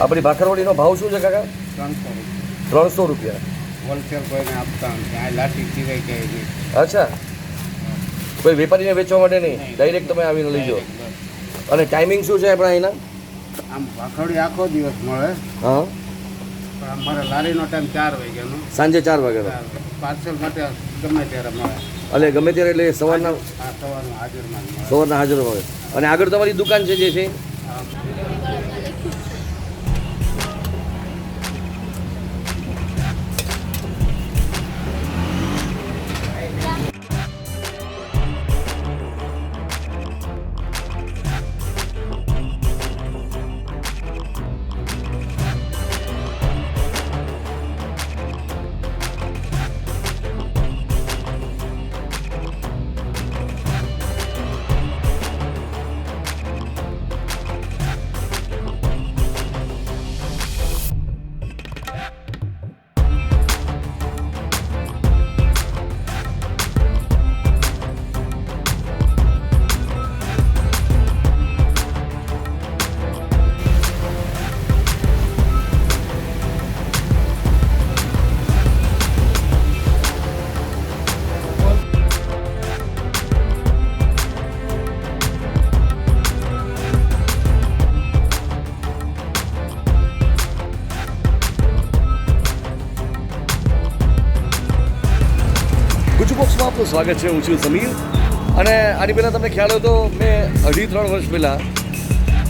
આપણી ભાખરવડીનો ભાવ શું છે કાકા? ત્રણસો રૂપિયા. ત્રણસો રૂપિયા. હોલસેલ કોઈને આપતા નથી. આ લાઠી સિવાય ક્યાંય નહીં. અચ્છા. કોઈ વેપારીને વેચવા માટે નહીં? ડાયરેક્ટ તમે આવીને લઈ જાઓ. અને ટાઈમિંગ શું છે આપણા અહીંના? આમ ભાખરડી આખો દિવસ મળે. હા. પણ અમારે લારીનો ટાઈમ ચાર વાગ્યાનો. સાંજે ચાર વાગ્યાનો પાર્સલ માટે ગમે ત્યારે મળે. એટલે ગમે ત્યારે એટલે સવારના સવારના હાજરમાં સવારના હાજર હોય. અને આગળ તમારી દુકાન છે જે છે? સ્વાગત છે હું છું સમીર. અને આની પહેલાં તમને ખ્યાલ હતો મેં અઢી ત્રણ વર્ષ પહેલાં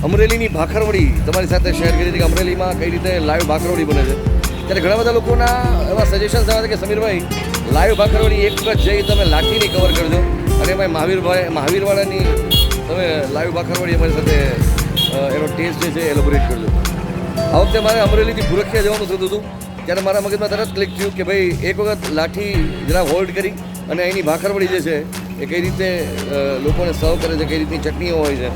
અમરેલીની ભાખરવડી તમારી સાથે શેર કરી હતી કે અમરેલીમાં કઈ રીતે લાઈવ ભાખરવડી બને છે. ત્યારે ઘણા બધા લોકોના એવા સજેશન્સ આવ્યા કે સમીરભાઈ, લાઈવ ભાખરવડી એક વખત જઈ તમે લાઠીની કવર કરજો. અને એમાં મહાવીરભાઈ, મહાવીરવાળાની તમે લાઈવ ભાખરવડી અમારી સાથે એનો ટેસ્ટ જે છે એલોબોરેટ કરજો. આ વખતે મારે અમરેલીથી ભૂરખિયા જવાનું થતું હતું. ત્યારે મારા મગજમાં તરત ક્લિક થયું કે ભાઈ, એક વખત લાઠી જરા હોલ્ડ કરી અને એની ભાખરવડી જે છે, એ કઈ રીતે લોકોને સર્વ કરે છે, કઈ રીતની ચટણીઓ હોય છે.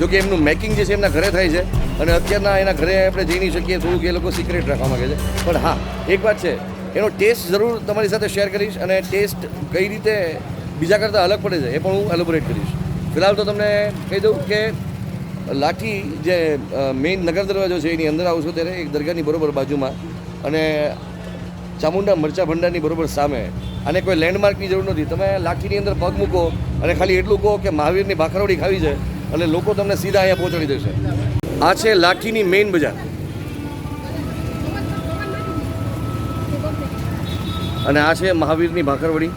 જો કે એમનું મેકિંગ જે છે, એમના ઘરે થાય છે અને અત્યારના એના ઘરે આપણે જઈ નહીં શકીએ, થોડુંક એ લોકો સિક્રેટ રાખવા માગે છે. પણ હા, એક વાત છે, એનો ટેસ્ટ જરૂર તમારી સાથે શેર કરીશ અને ટેસ્ટ કઈ રીતે બીજા કરતાં અલગ પડે છે, એ પણ હું એલોબોરેટ કરીશ. ફિલહાલ તો તમને કહી દઉં કે લાઠી જે મેઇન નગર દરવાજો છે, એની અંદર આવશો ત્યારે એક દરગાહની બરોબર બાજુમાં અને ચામુંડા મરચા ભંડારની બરોબર સામે. અને કોઈ લેન્ડમાર્કની જરૂર નથી. તમે લાઠીની અંદર પગ મૂકો અને ખાલી એટલું કહો કે મહાવીરની ભાખરવડી ખાવી છે અને લોકો તમને સીધા અહીંયા પહોંચાડી દેશે. આ છે લાઠીની મેઇન બજાર. અને આ છે મહાવીરની ભાખરવડી.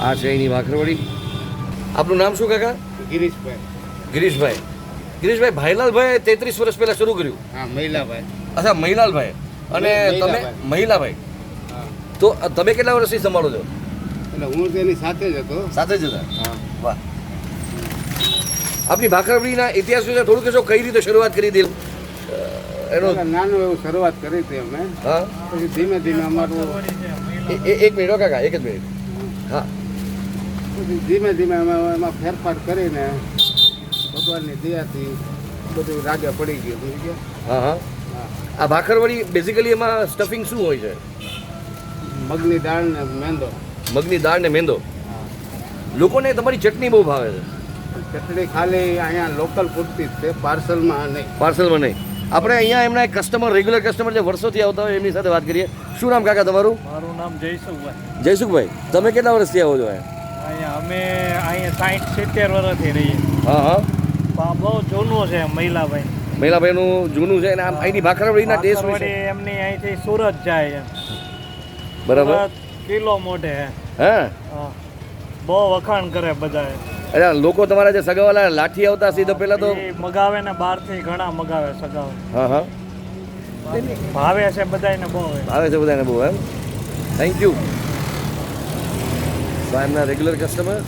આ છે એની ભાખરવડી. આપનું નામ શું કાકા? ગિરીશભાઈ. ગિરીશભાઈ. ગિરીશભાઈ ભાઈલાલભાઈ તેત્રીસ વર્ષ પહેલા શરૂ કર્યું. હા મહિલાભાઈ. અચ્છા મહિલાલભાઈ. અને તમે મહિલાભાઈ. તો તમે કેટલા વર્ષથી સંભાળો છો? એટલે હું તેની સાથે જ હતો. સાથે જ હતા? હા. વાહ. આપની ભાખરવડીના ઇતિહાસ વિશે થોડું કહેશો કઈ રીતે શરૂઆત કરી દીધી એનો નાનું એવું શરૂઆત કરી હતી અમે. હા? પછી ધીમે ધીમે અમારું એક મિનિટ કાકા એક જ મિનિટ. હા. પછી ધીમે ધીમે અમે એમાં ફેરફાર કરીને ભગવાનની દયાથી બધું રાગે પડી ગયું સમજી ગયા હા હા. આ ભાખરવડી બેઝિકલી એમાં સ્ટફિંગ શું હોય છે? મગની દાળ ને મેંદો. મગની દાળ ને મેંદો? હા. લોકોને તમારી ચટણી બહુ ભાવે છે. ચટણી ખાલી અહીંયા લોકલ પૂરતી જ છે પાર્સલમાં નહીં. પાર્સલમાં નહીં. આપણે અહીંયા એમના એક કસ્ટમર રેગ્યુલર કસ્ટમર જે વર્ષોથી આવતા હોય એમની સાથે વાત કરીએ. શું નામ કાકા તમારું? મારું નામ જયસુખભાઈ. જયસુખભાઈ તમે કેટલા વર્ષથી આવો છો અહીંયા? અમે અહીંયા સાઠ સિત્તેર વર્ષથી રહીએ. હા હા. બહુ જૂનું છે મહિલાભાઈ. મહિલાભાઈનું જૂનું છે અને આમ અહીંની ભાખરવડીના ટેસ્ટ વિશે એમની અહીંથી સુરત જાય બરાબર. કિલો મોઢે હા. હા. બહુ વખાણ કરે બધા અરે લોકો તમારા જે સગાવાલા લાઠી આવતા સીધો પહેલા તો મગાવે ને બહારથી ઘણા મગાવે સગાવે. હા હા. ભાવે છે બધાને બહુ ભાવે છે બધાને બહુ એમ. થેન્ક યુ તો એમના રેગ્યુલર કસ્ટમર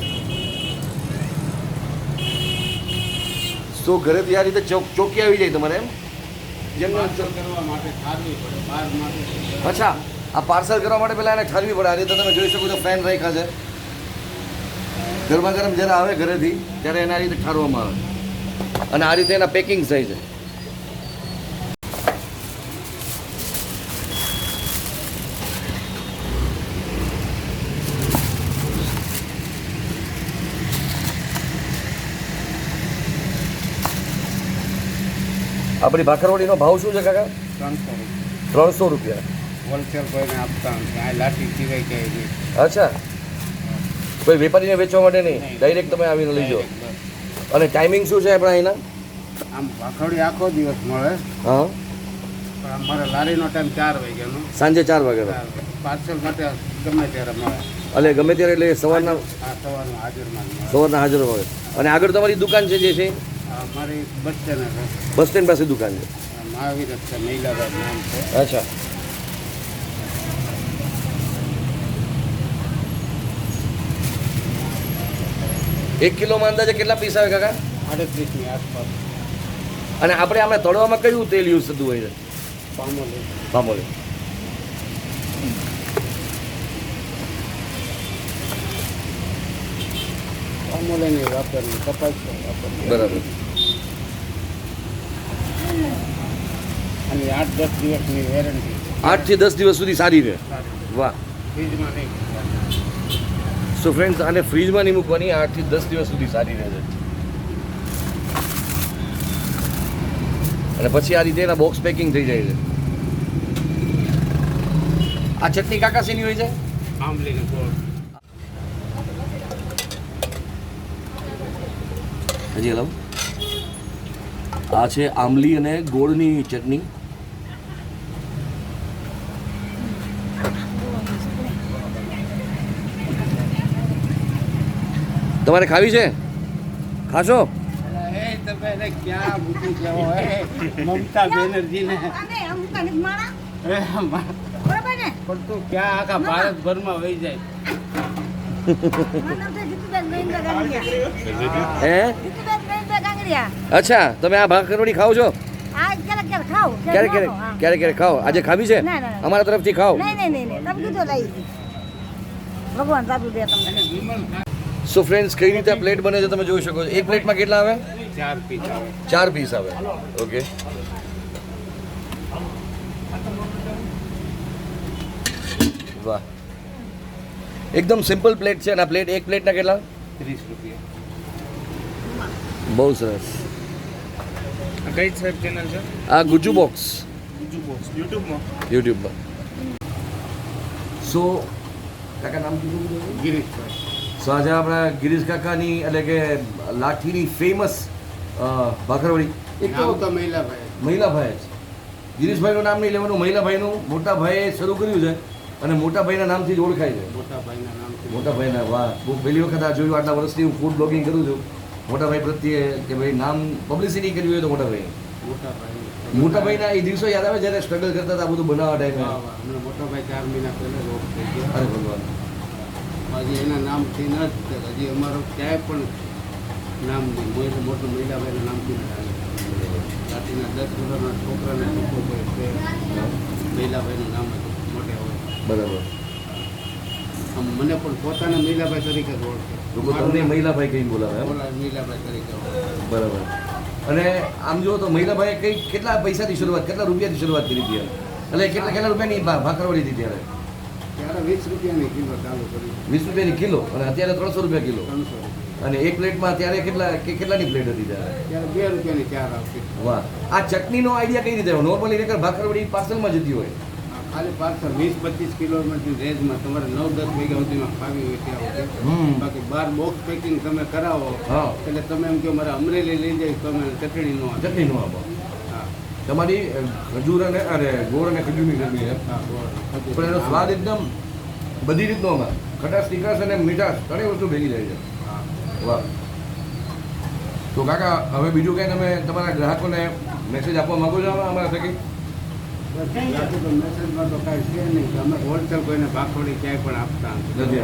તો ઘરેથી આ રીતે ચોક ચોકી આવી જાય તમારે એમ? માટે અચ્છા આ પાર્સલ કરવા માટે પહેલાં એને ઠાલવી પડે. આ રીતે તમે જોઈ શકો છો ફેન રાખ્યા છે. ગરમા ગરમ જ્યારે આવે ઘરેથી ત્યારે એને આ રીતે ઠારવામાં આવે. અને આ રીતે એના પેકિંગ થાય છે. આપણી ભાખરવડીનો ભાવ શું છે કાકા? ત્રણસો રૂપિયા. ત્રણસો રૂપિયા હોલસેલ કોઈને આપતા નથી. આ લાઠી સિવાય ક્યાંય અચ્છા. કોઈ વેપારીને વેચવા માટે નહીં? ડાયરેક્ટ તમે આવીને લઈ જાઓ. અને ટાઈમિંગ શું છે આપણા અહીંના? આમ ભાખરડી આખો દિવસ મળે. હા. પણ અમારે લારીનો ટાઈમ ચાર વાગ્યાનો. સાંજે ચાર વાગ્યાનો. પાર્સલ માટે ગમે ત્યારે મળે. એટલે ગમે ત્યારે એટલે સવારના સવારના હાજરમાં સવારના હાજર હોય અને આગળ તમારી દુકાન છે જે છે? અમારી બસ સ્ટેન્ડ બસ સ્ટેન્ડ પાસે દુકાન છે? મહાવીર છે મહિલાબાદ નામ છે. અચ્છા. એક કિલોમાં અંદાજે કેટલા પીસ આવે કાકા? આડત્રીસની આસપાસ. અને આપણે આમાં તળવામાં કયું તેલ યુઝ થતું હોય છે? પામોલી. પામોલી. પામોલીની વાપરવી કપાસ વાપરવી બરાબર. અને આઠ દસ દિવસની વેરંટી આઠથી દસ દિવસ સુધી સારી રહે. વાહ. ફ્રીજમાં નહીં સો ફ્રેન્ડ્સ આને ફ્રીજમાં નહીં મૂકવાની આઠથી દસ દિવસ સુધી સારી રહે અને પછી આ રીતે એના બોક્સ પેકિંગ થઈ જાય છે. આ ચટણી કાકા શેની હોય છે? આંબલીની ગોળ. હજી હલાવ. આ છે આમલી અને ગોળની ચટણી. તમારે ખાવી છે? ખાશો? એ તમે એને ક્યાં મૂકી જાઓ મમતા બરાબર ને? પણ તું ક્યાં આખા ભારતભરમાં વહી જાય? હે? અચ્છા તમે આ ભાખરવડી ખાઓ છો? આ ક્યારેક ક્યારેક ક્યારે ક્યારેક ક્યારેક ક્યારેક ખાઓ. આજે ખાવી છે? ના, ના, ના. અમારા તરફથી ખાઓ. ભગવાન દે તમને. સો ફ્રેન્ડ્સ કઈ રીતે પ્લેટ બને છે તમે જોઈ શકો છો. એક પ્લેટમાં કેટલા આવે? ચાર પીસ આવે. ચાર પીસ આવે. ઓકે વાહ. એકદમ સિમ્પલ પ્લેટ છે અને આ પ્લેટ એક પ્લેટના કેટલા? ત્રીસ રૂપિયા. બહુ સરસ. કઈ સાહેબ ચેનલ છે? આ ગુજ્જુ બોક્સ યુટ્યુબમાં યુટ્યુબમાં સો કાકા નામ કીધું ગિરીશભાઈ સો આજે આપણે ગિરીશ કાકાની એટલે કે લાઠીની ફેમસ ભાખરવડી. એક નામ તો મહિલાભાઈ મહિલાભાઈ જ. ગિરીશભાઈનું નામ નહીં લેવાનું મહિલાભાઈનું મોટા ભાઈએ શરૂ કર્યું છે અને મોટા ભાઈના નામથી જ ઓળખાય છે. મોટા ભાઈના નામથી. મોટા ભાઈના વાહ. હું પહેલી વખત આ જોયું આટલા વર્ષથી હું ફૂડ બ્લોગિંગ કરું છું. મોટા ભાઈ પ્રત્યે કે ભાઈ નામ પબ્લિસિટી કરવી હોય તો મોટાભાઈ. મોટાભાઈ. મોટા ભાઈ એ દિવસો યાદ આવે જ્યારે સ્ટ્રગલ કરતા હતા બધું બનાવવા ટાઈમે મોટાભાઈ ચાર મહિના પહેલા રોગ થઈ ગયા. અરે ભગવાન. હજી એના નામથી ન જ હજી અમારો ક્યાંય પણ નામ નહીં. મોટો મોટું મહિલાભાઈના નામથી ન ચાલે રાત્રિના દસ વર્ષના છોકરાને છોકરો છે મહિલાભાઈનું નામ મોટે હોય. બરાબર. મને પણ પોતાના મહિલાભાઈ તરીકે જ ઓળખે. લોકો તમને મહિલાભાઈ કઈ બોલાવે મહિલાભાઈ તરીકે બરાબર. અને આમ જુઓ તો મહિલાભાઈએ કઈ કેટલા પૈસાથી શરૂઆત કેટલા રૂપિયાથી શરૂઆત કરી હતી એટલે કેટલા કેટલા રૂપિયાની ભાખરવડી હતી ત્યારે? ત્યારે વીસ રૂપિયાની કિલો ચાલુ કરી. વીસ રૂપિયાની કિલો? અને અત્યારે ત્રણસો રૂપિયા કિલો? ત્રણસો અને એક પ્લેટમાં ત્યારે કેટલા કે- કેટલાની પ્લેટ હતી ત્યારે? બે રૂપિયાની ચાર આવતી. વાહ. આ ચટણીનો આઈડિયા કઈ રીતે નોર્મલી ભાખરવડી પાર્સલમાં જતી હોય. ખાલી પાર્સલ વીસ પચીસ કિલોમીટર રેન્જમાં તમારે નવ દસ વાગ્યા સુધીમાં ખાવી હોય ત્યાં. બાકી બાર બોક્સ પેકિંગ તમે કરાવો. એટલે તમે એમ કહો મારે અમરેલી લઈ જાય તો અમે ચટણી નો ચટણી નો આપો. હા. તમારી ખજૂર અને અરે ગોળ અને ખજૂરની ચટણી. પણ એનો સ્વાદ એકદમ બધી રીતનો ખટાશ તીખાશ અને મીઠાશ ત્રણેય વસ્તુ ભેગી જાય છે. વાહ. તો કાકા હવે બીજું કંઈ તમે તમારા ગ્રાહકોને મેસેજ આપવા માંગો છો અમારા થકી કાંઈ છે નહીં કે અમે હોલસેલ ક્યાંય પણ આપતા નથી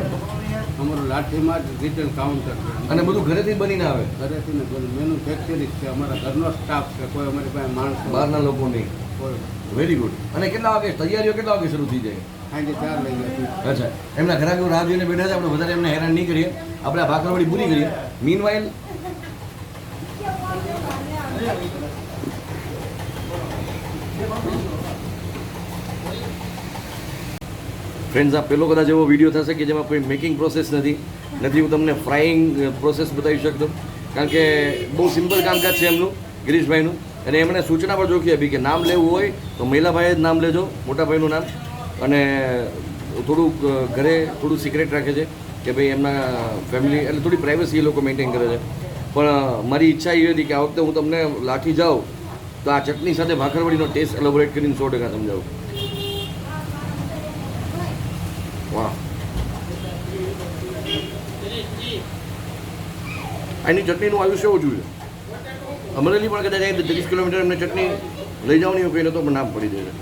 અમારું લાઠીમાં રિટેલ કાઉન્ટર અને બધું ઘરેથી બનીને આવે? ઘરેથી ને બધું મેન્યુફેક્ચરિંગ છે અમારા ઘરનો સ્ટાફ છે કોઈ અમારી પાસે માણસ બહારના લોકો નહીં વેરી ગુડ અને કેટલા વાગે? તૈયારીઓ કેટલા વાગે શરૂ થઈ જાય? સાંજે ચાર લઈ ગયા અચ્છા. એમના ઘરે રાહ જોઈને બેઠા છે. આપણે વધારે એમને હેરાન નહીં કરીએ. આપણે આ ભાખરવાડી પૂરી કરીએ. મીન ફ્રેન્ડ્સ આ પેલો કદાચ એવો વીડિયો થશે કે જેમાં કોઈ મેકિંગ પ્રોસેસ નથી. નથી, હું તમને ફ્રાઈંગ પ્રોસેસ બતાવી શકતો. કારણ કે બહુ સિમ્પલ કામકાજ છે એમનું, ગિરીશભાઈનું. અને એમણે સૂચના પણ જોખી આપી કે નામ લેવું હોય તો મહિલાભાઈએ જ નામ લેજો, મોટાભાઈનું નામ. અને થોડુંક ઘરે થોડું સિક્રેટ રાખે છે કે ભાઈ એમના ફેમિલી એટલે થોડી પ્રાઇવસી એ લોકો મેન્ટેન કરે છે. પણ મારી ઈચ્છા એ હતી કે આ વખતે હું તમને લાઠી જાઉં, તો આ ચટણી સાથે ભાખરવડીનો ટેસ્ટ એલોબરેટ કરીને સો ટકા સમજાવું વાહ આની ચટણીનું આયુષ્ય ઓછું છે. અમરેલી પણ કદાચ અહીં ત્રીસ કિલોમીટર એમને ચટણી લઈ જવાની હોય કોઈને તો પણ નામ પડી જાય.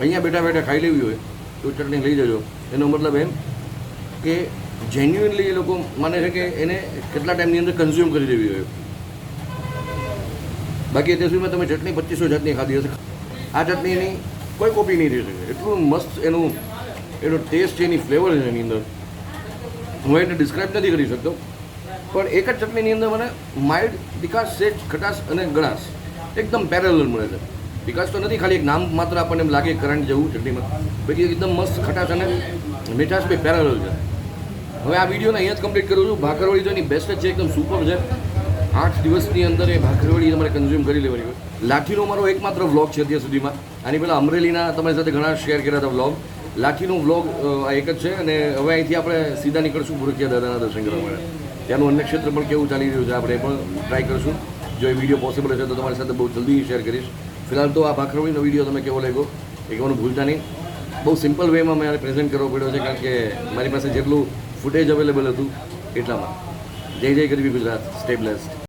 અહીંયા બેઠા બેઠા ખાઈ લેવી હોય તો ચટણી લઈ જજો. એનો મતલબ એમ કે જેન્યુઇનલી એ લોકો માને છે કે એને કેટલા ટાઈમની અંદર કન્ઝ્યુમ કરી દેવી હોય. બાકી અત્યાર સુધીમાં તમે ચટણી પચીસો જાતની ખાધી હશે. આ ચટણીની કોઈ કોપી નહીં થઈ શકે. એટલું મસ્ત એનું, એનો ટેસ્ટ છે, એની ફ્લેવર છે એની અંદર. હું એને ડિસ્ક્રાઇબ નથી કરી શકતો. પણ એક જ ચટણીની અંદર મને માઇલ્ડ વિકાસ સેજ ખટાશ અને ગણાશ એકદમ પેરેલલ મળે છે. વિકાસ તો નથી, ખાલી એક નામ માત્ર આપણને એમ લાગે કરંટ જેવું ચટણીમાં. બાકી એકદમ મસ્ત, ખટાશ અને મીઠાશ બી પેરેલલ છે. હવે આ વિડીયોને અહીંયા જ કમ્પ્લીટ કરું છું. ભાખરવાળી તો એની બેસ્ટ છે, એકદમ સુપર છે. આઠ દિવસની અંદર એ ભાખરવાળી તમારે કન્ઝ્યુમ કરી લેવાની હોય. લાઠીનો મારો એકમાત્ર વ્લોગ છે અત્યાર સુધીમાં. આની પહેલાં અમરેલીના તમારી સાથે ઘણા શેર કર્યા હતા વ્લોગ લાઠીનો વ્લોગ આ એક જ છે અને હવે અહીંથી આપણે સીધા નીકળશું ભૂરકિયા દાદાના દર્શન કરવા માટે. ત્યાંનું અન્ય ક્ષેત્ર પણ કેવું ચાલી રહ્યું છે, આપણે પણ ટ્રાય કરશું. જો એ વીડિયો પોસિબલ હશે તો તમારી સાથે બહુ જલ્દી શેર કરીશ. ફિલહાલ તો આ ભાખરવડીનો વીડિયો તમે કેવો લાગ્યો, એ કહેવાનું ભૂલતા નહીં. બહુ સિમ્પલ વેમાં મારે પ્રેઝન્ટ કરવો પડ્યો છે, કારણ કે મારી પાસે જેટલું ફૂટેજ અવેલેબલ હતું, એટલામાં. જય જય કરવી ગુજરાત સ્ટે બ્લેસ્ડ